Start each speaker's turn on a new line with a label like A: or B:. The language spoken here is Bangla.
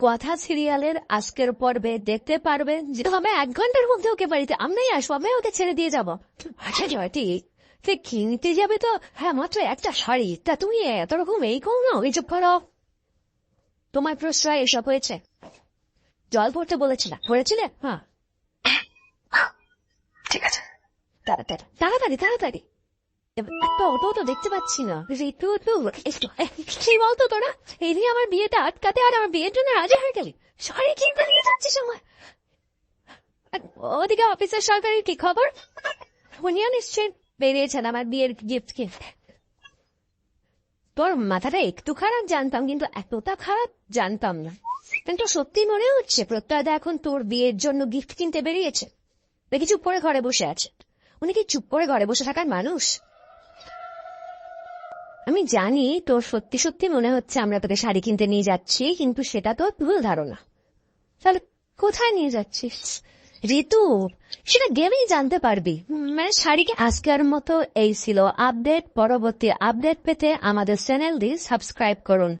A: কথা সিরিয়ালের আজকের পর্বে দেখতে পারবেন যে আমি এক ঘণ্টার মধ্যে ওকে বাড়িতে আমরাই আসব আমি ওকে ছেড়ে দিয়ে যাব। আচ্ছা জয়টি সে কিনতে যাবে তো? হ্যাঁ মাত্র একটা শাড়ি। তা তুমি এত রকম এই কম না এইসব করো। তোমার প্রশ্রয় এসব হয়েছে। জল পড়তে বলেছিলাম পড়েছিলে? হ্যাঁ।
B: ঠিক আছে।
A: তাড়াতাড়ি তাড়াতাড়ি তাড়াতাড়ি। একটা অটো তো দেখতে পাচ্ছি না। একটু একটু কি বলতো তোরা? এদিকে আমার বিয়েটা আটকাতে আর আমার বিয়ের জন্য রাজি হয়ে গেলি? সরি নিয়ে ওদিকে অফিসের সরকারি কি খবর? উনিও নিশ্চয়ই বেরিয়েছেন আমার বিয়ের গিফট কিনতে তোর মাথাটা একটু খারাপ জানতাম, কিন্তু এতটা খারাপ জানতাম না। কিন্তু সত্যি মনে হচ্ছে প্রত্যয়দা এখন তোর বিয়ের জন্য গিফট কিনতে বেরিয়েছে। দেখি চুপ করে ঘরে বসে আছে। উনি কি চুপ করে ঘরে বসে থাকার মানুষ? আমি জানি তোর সত্যি সত্যি মনে হচ্ছে আমরা তোকে শাড়ি কিনতে নিয়ে যাচ্ছি, কিন্তু সেটা তো ভুল ধারণা। তাহলে কোথায় নিয়ে যাচ্ছিস? ঋতু, সেটা গেমেই জানতে পারবি। মানে শাড়িকে আজকের মতো এই ছিল আপডেট। পরবর্তী আপডেট পেতে আমাদের চ্যানেলটি সাবস্ক্রাইব করুন।